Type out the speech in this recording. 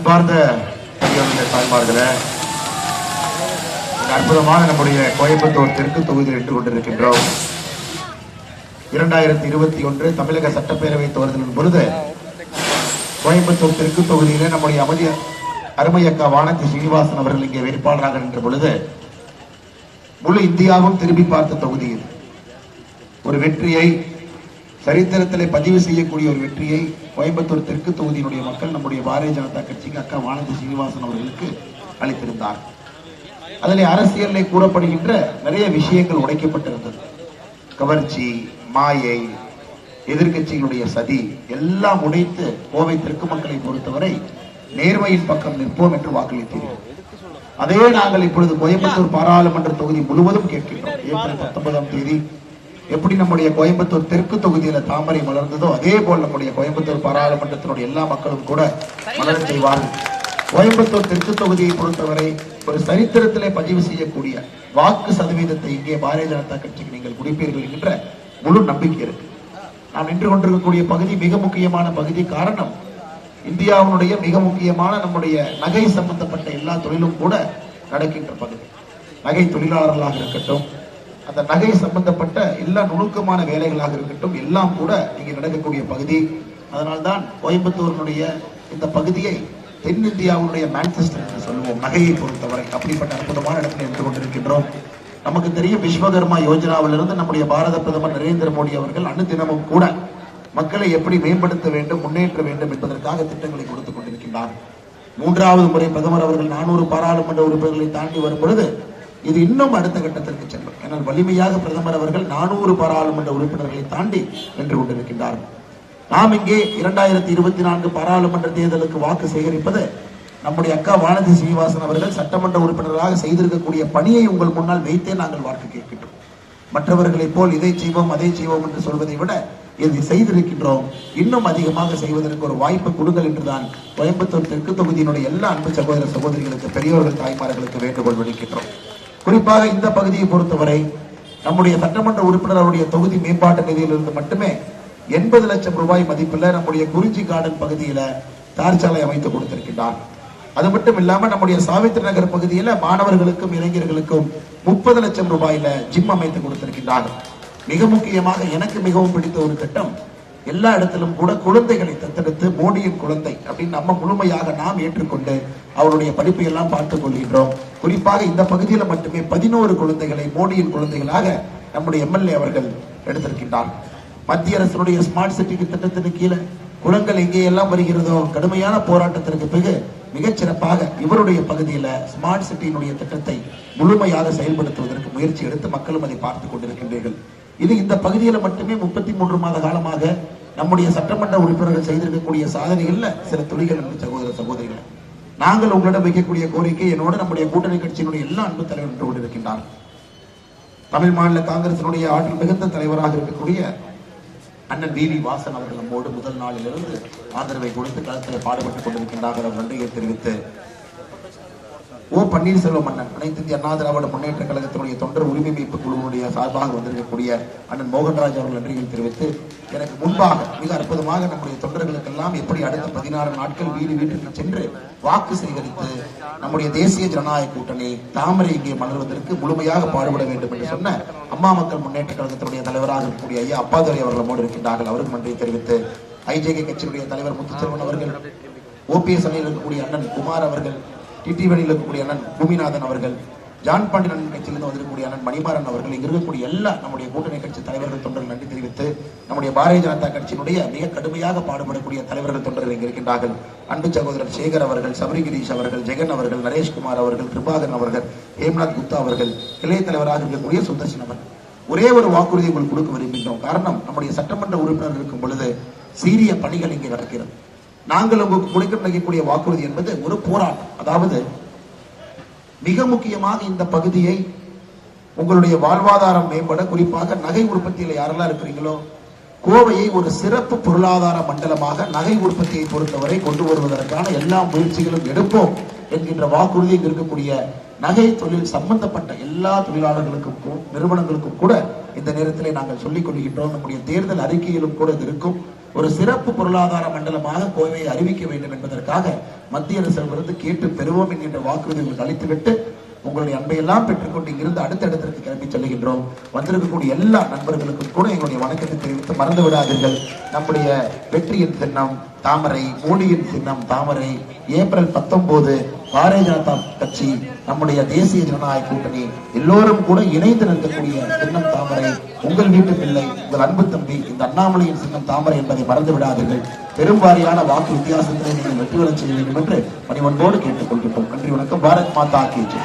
அன்பார்ந்த தாய்மார்களே நம்முடைய கோயம்புத்தூர் தெற்கு தொகுதியில் நின்று கொண்டிருக்கின்றோம். இரண்டாயிரத்தி இருபத்தி ஒன்று தமிழக சட்டப்பேரவை தேர்தலின் பொழுது கோயம்புத்தூர் தெற்கு தொகுதியிலே நம்முடைய அமதி அருமையக்கா வானதி சீனிவாசன் அவர்கள் இங்கே வேட்பாளராக நின்ற பொழுது முழு இந்தியாவும் திரும்பி பார்த்த தொகுதி ஒரு வெற்றியை சரித்திரத்தில் பதிவு செய்யக்கூடிய ஒரு வெற்றியை கோயம்புத்தூர் தெற்கு தொகுதியினுடைய மக்கள் நம்முடைய பாரதிய ஜனதா கட்சிக்கு அக்கா வானதி சீனிவாசன் அவர்களுக்கு அளித்திருந்தார். அதிலே அரசியலில் கூறப்படுகின்ற நிறைய விஷயங்கள் உடைக்கப்பட்டிருந்தது. கவர்ச்சி மாயை எதிர்கட்சிகளுடைய சதி எல்லாம் உடைத்து கோவை தெற்கு மக்களை பொறுத்தவரை நேர்மையின் பக்கம் நிற்போம் என்று வாக்களித்தீர்கள். அதே நாங்கள் இப்பொழுது கோயம்புத்தூர் பாராளுமன்ற தொகுதி முழுவதும் கேட்கின்றோம். ஏப்ரல் பத்தொன்பதாம் தேதி எப்படி நம்முடைய கோயம்புத்தூர் தெற்கு தொகுதியில தாமரை மலர்ந்ததோ அதே போல் நம்முடைய கோயம்புத்தூர் பாராளுமன்றத்தினுடைய எல்லா மக்களும் கூட மலர் செய்வார்கள். கோயம்புத்தூர் தெற்கு தொகுதியை பொறுத்தவரை ஒரு சரித்திரத்திலே பதிவு செய்யக்கூடிய வாக்கு சதவீதத்தை இங்கே பாரதிய ஜனதா கட்சிக்கு நீங்கள் குடிப்பீர்கள் என்ற முழு நம்பிக்கை இருக்கு. நாம் நின்று கொண்டிருக்கக்கூடிய பகுதி மிக முக்கியமான பகுதி. காரணம் இந்தியாவினுடைய மிக முக்கியமான நம்முடைய நகை சம்பந்தப்பட்ட எல்லா தொழிலும் கூட நடக்கின்ற பகுதி. நகை தொழிலாளர்களாக இருக்கட்டும் அந்த நகை சம்பந்தப்பட்ட எல்லா நுணுக்கமான வேலைகளாக இருக்கட்டும் எல்லாம் கூட இங்கே நடக்கக்கூடிய பகுதி. அதனால்தான் கோயம்புத்தூரினுடைய இந்த பகுதியை தென்னிந்தியாவுடைய மேன்செஸ்டர் என்று சொல்லுவோம். நகையை பொறுத்தவரை அப்படிப்பட்ட அற்புதமான இடத்தில் நின்று கொண்டிருக்கின்றோம். நமக்கு தெரியும் விஸ்வகர்மா யோஜனாவிலிருந்து நம்முடைய பாரத பிரதமர் நரேந்திர மோடி அவர்கள் அனுதினமும் கூட மக்களை எப்படி மேம்படுத்த வேண்டும் முன்னேற்ற வேண்டும் என்பதற்காக திட்டங்களை கொடுத்துக் கொண்டிருக்கின்றார். மூன்றாவது முறை பிரதமர் அவர்கள் நானூறு பாராளுமன்ற உறுப்பினர்களை தாண்டி வரும் பொழுது இது இன்னும் அடுத்த கட்டத்திற்கு செல்லும். ஏன்னால் வலிமையாக பிரதமர் அவர்கள் நானூறு பாராளுமன்ற உறுப்பினர்களை தாண்டி வென்று கொண்டிருக்கின்றார்கள் நாம் இங்கே இரண்டாயிரத்தி இருபத்தி நான்கு பாராளுமன்ற தேர்தலுக்கு வாக்கு சேகரிப்பது நம்முடைய அக்கா வானதி சீனிவாசன் அவர்கள் சட்டமன்ற உறுப்பினராக செய்திருக்கக்கூடிய பணியை உங்கள் முன்னால் வைத்தே நாங்கள் வாக்கு கேட்கின்றோம். மற்றவர்களைப் போல் இதை செய்வோம் அதை செய்வோம் என்று சொல்வதை விட இதை செய்திருக்கின்றோம். இன்னும் அதிகமாக செய்வதற்கு ஒரு வாய்ப்பு கொடுங்கள் என்றுதான் கோயம்புத்தூர் தெற்கு தொகுதியினுடைய எல்லா அன்பு சகோதர சகோதரிகளுக்கு பெரியவர்கள் தாய்மார்களுக்கு வேண்டுகோள் விடுக்கின்றோம். குறிப்பாக இந்த பகுதியை பொறுத்தவரை நம்முடைய சட்டமன்ற உறுப்பினர்களுடைய தொகுதி மேம்பாட்டு நிதியிலிருந்து மட்டுமே எண்பது லட்சம் ரூபாய் மதிப்பில் நம்முடைய குறிஞ்சி கார்டன் பகுதியில தார்ச்சாலை அமைத்து கொடுத்திருக்கின்றார். அது மட்டும் இல்லாம நம்முடைய சாவித்திரி நகர் பகுதியில மாணவர்களுக்கும் இளைஞர்களுக்கும் முப்பது லட்சம் ரூபாயில ஜிம் அமைத்து கொடுத்திருக்கின்றார். மிக முக்கியமாக எனக்கு மிகவும் பிடித்த ஒரு திட்டம் எல்லா இடத்திலும் கூட குழந்தைகளை தத்தெடுத்து மோடியின் குழந்தை அப்படின்னு நம்ம முழுமையாக நாம் ஏற்றுக்கொண்டு அவருடைய படிப்பை எல்லாம் பார்த்துக் கொள்கின்றோம். குறிப்பாக இந்த பகுதியில மட்டுமே பதினோரு குழந்தைகளை மோடியின் குழந்தைகளாக நம்முடைய எம்எல்ஏ அவர்கள் எடுத்திருக்கின்றார். மத்திய அரசுடைய ஸ்மார்ட் சிட்டி திட்டத்தின் கீழே குளங்கள் எங்கே எல்லாம் வருகிறதோ கடுமையான போராட்டத்திற்கு பிறகு மிகச் சிறப்பாக இவருடைய பகுதியில ஸ்மார்ட் சிட்டியினுடைய திட்டத்தை முழுமையாக செயல்படுத்துவதற்கு முயற்சி எடுத்து மக்களும் அதை பார்த்துக் கொண்டிருக்கின்றீர்கள். இது இந்த பகுதியில மட்டுமே முப்பத்தி மூன்று மாத காலமாக நம்முடைய சட்டமன்ற உறுப்பினர்கள் செய்திருக்கக்கூடிய சாதனைகள்ல சில துளிகள் சகோதர சகோதரிகள். நாங்கள் உங்களிடம் வைக்கக்கூடிய கோரிக்கை என்னோட நம்முடைய கூட்டணி கட்சியினுடைய எல்லா அன்பு தலைவர் நின்று கொண்டிருக்கின்றார் தமிழ் மாநில காங்கிரசினுடைய ஆற்றல் மிகுந்த தலைவராக இருக்கக்கூடிய அண்ணன் வி வி வாசன் அவர்கள் நம்மோடு முதல் நாளிலிருந்து ஆதரவை கொடுத்து களத்தில் பாடுபட்டுக் கொண்டிருக்கின்றார்கள். அவர் நன்றியை தெரிவித்து ஓ பன்னீர்செல்வம் அண்ணன் அனைத்து இந்திய அண்ணா திராவிட முன்னேற்ற கழகத்தினுடைய தொண்டர் உரிமை மீட்பு குழுவினுடைய சார்பாக வந்திருக்கக்கூடிய அண்ணன் மோகன்ராஜ் அவர்கள் நன்றிகள் தெரிவித்து எனக்கு முன்பாக மிக அற்புதமாக நம்முடைய தொண்டர்களுக்கெல்லாம் எப்படி அடுத்த பதினாறு நாட்கள் வீடு வீட்டிற்கு சென்று வாக்கு சேகரித்து நம்முடைய தேசிய ஜனநாயக கூட்டணி தாமரை இங்கே மலர்வதற்கு முழுமையாக பாடுபட வேண்டும் என்று சொன்ன அம்மா மக்கள் முன்னேற்ற கழகத்தினுடைய தலைவராக இருக்கக்கூடிய ஐயா அப்பாதுரை அவர்கள் மோடி இருக்கின்றார்கள். அவருக்கு நன்றி தெரிவித்து ஐஜேகே கட்சியினுடைய தலைவர் முத்துச்செல்வன் அவர்கள் ஓபிஎஸ் அணியில் இருக்கக்கூடிய அண்ணன் குமார் அவர்கள் டிடிவணியில் இருக்கக்கூடிய அண்ணன் பூமிநாதன் அவர்கள் ஜான் பாண்டியன் அண்ணன் கட்சியிலிருந்து வந்திருக்கக்கூடிய அண்ணன் மணிமாறன் அவர்கள் இங்க இருக்கக்கூடிய எல்லா நம்முடைய கூட்டணி கட்சி தலைவர்கள் தொண்டர்கள் நன்றி தெரிவித்து நம்முடைய பாரதிய ஜனதா கட்சியினுடைய மிக கடுமையாக பாடுபடக்கூடிய தலைவர்கள் தொண்டர்கள் இங்க இருக்கின்றார்கள். அன்பு சகோதரர் சேகர் அவர்கள் சபரி கிரீஷ் அவர்கள் ஜெகன் அவர்கள் நரேஷ்குமார் அவர்கள் கிருபாகரன் அவர்கள் ஹேம்நாத் குப்தா அவர்கள் இளைய தலைவராக இருக்கக்கூடிய சுதர்சன் அவர்கள். ஒரே ஒரு வாக்குறுதி உங்களுக்கு கொடுக்க விரும்புகின்றோம். காரணம் நம்முடைய சட்டமன்ற உறுப்பினர் இருக்கும் பொழுது சீரிய பணிகள் இங்கே நடக்கிறது. நாங்கள் உங்களுக்கு கொடுக்க நினைக்கக்கூடிய வாக்குறுதி என்பது ஒரு போராட்டம். அதாவது மிக முக்கியமாக இந்த பகுதியை உங்களுடைய வாழ்வாதாரம் மேம்பட குறிப்பாக நகை உற்பத்தியில் யாரெல்லாம் இருக்கிறீங்களோ கோவையை ஒரு சிறப்பு பொருளாதார மண்டலமாக நகை உற்பத்தியை பொறுத்தவரை கொண்டு வருவதற்கான எல்லா முயற்சிகளும் எடுப்போம் என்கின்ற வாக்குறுதி இங்கு இருக்கக்கூடிய நகை தொழில் சம்பந்தப்பட்ட எல்லா தொழிலாளர்களுக்கும் நிறுவனங்களுக்கும் கூட இந்த நேரத்திலே நாங்கள் சொல்லிக் கொள்கின்றோம். நம்முடைய தேர்தல் அறிக்கையிலும் கூட இது இருக்கும். ஒரு சிறப்பு பொருளாதார மண்டலமாக கோவையை அறிவிக்க வேண்டும் என்பதற்காக மத்திய அரசிடமிருந்து கேட்டு பெறுவோம் என்கின்ற வாக்குறுதி உங்களுக்கு அளித்துவிட்டு உங்களுடைய அன்பையெல்லாம் பெற்றுக்கொண்டு இங்கிருந்து அடுத்த இடத்திற்கு கிளம்பி செல்லுகின்றோம். வந்திருக்கக்கூடிய எல்லா நண்பர்களுக்கும் கூட எங்களுடைய வணக்கத்தை தெரிவித்து மறந்து விடாதீர்கள். நம்முடைய வெற்றியின் சின்னம் தாமரை மோடியின் சின்னம் தாமரை ஏப்ரல் பத்தொன்பது பாரதிய ஜனதா கட்சி நம்முடைய தேசிய ஜனநாயக கூட்டணி எல்லோரும் கூட இணைந்து நிற்கக்கூடிய சின்னம் தாமரை உங்கள் வீட்டு பிள்ளை உங்கள் அன்பு தம்பி இந்த அண்ணாமலையின் சின்னம் தாமரை என்பதை மறந்து விடாதீர்கள். பெரும்பாரியான வாக்கு வித்தியாசத்தை நீங்கள் வெற்றி பெறச் செய்ய வேண்டும் என்று பணிவன்போடு கேட்டுக்கொள்கின்றோம் நன்றி வணக்கம். பாரத் மாதா கேஜி